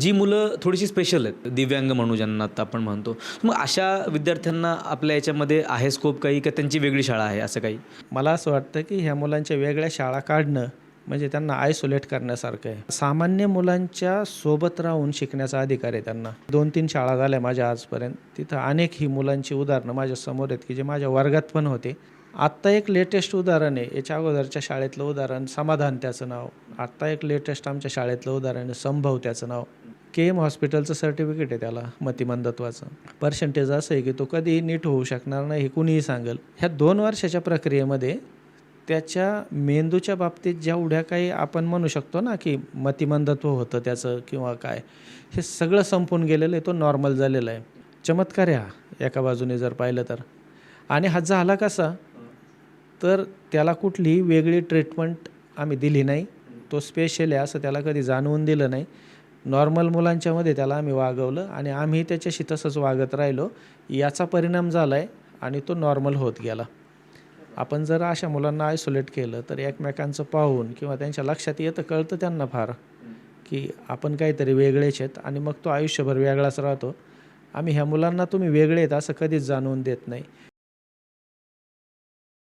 जी मुलं थोडीशी स्पेशल आहेत. दिव्यांग म्हणू ज्यांना आता आपण म्हणतो. मग अशा विद्यार्थ्यांना आपल्या याच्यामध्ये आहे स्कोप काही का त्यांची वेगळी शाळा आहे असं काही? मला असं वाटतं की ह्या मुलांच्या वेगळ्या शाळा काढणं म्हणजे त्यांना आयसोलेट करण्यासारखं आहे. सामान्य मुलांच्या सोबत राहून शिकण्याचा अधिकार आहे त्यांना. दोन तीन शाळा झाल्या माझ्या आजपर्यंत. तिथं अनेक ही मुलांची उदाहरणं माझ्यासमोर आहेत की जे माझ्या वर्गात पण होते. आत्ता एक लेटेस्ट उदाहरण आहे. याच्या अगोदरच्या शाळेतलं उदाहरण समाधान त्याचं नाव. आत्ता एक लेटेस्ट आमच्या शाळेतलं उदाहरण आहे संभव त्याचं नाव. के एम हॉस्पिटलचं सर्टिफिकेट आहे त्याला मतिमंदत्वाचं. पर्सेंटेज असं आहे की तो कधीही नीट होऊ शकणार नाही हे कुणीही सांगेल. ह्या दोन वर्षाच्या प्रक्रियेमध्ये त्याच्या मेंदूच्या बाबतीत जेवढ्या काही आपण म्हणू शकतो ना की मतिमंदत्व होतं त्याचं किंवा काय हे सगळं संपून गेलेलं आहे तो नॉर्मल झालेला आहे. चमत्कार आहे हा एका बाजूने जर पाहिलं तर. आणि हा झाला कसा? तर त्याला कुठलीही वेगळी ट्रीटमेंट आम्ही दिली नाही. तो स्पेशल आहे असं त्याला कधी जाणवून दिलं नाही. नॉर्मल मुलांच्यामध्ये त्याला आम्ही वागवलं आणि आम्ही त्याच्याशी तसंच वागत राहिलो. याचा परिणाम झाला आहे आणि तो नॉर्मल होत गेला. आपण जर अशा मुलांना आयसोलेट केलं तर एकमेकांचं पाहून किंवा त्यांच्या लक्षात येतं कळतं त्यांना फार की आपण काहीतरी वेगळेच आहेत आणि मग तो आयुष्यभर वेगळाच राहतो. आम्ही ह्या मुलांना तुम्ही वेगळे आहेत असं कधीच जाणवून देत नाही.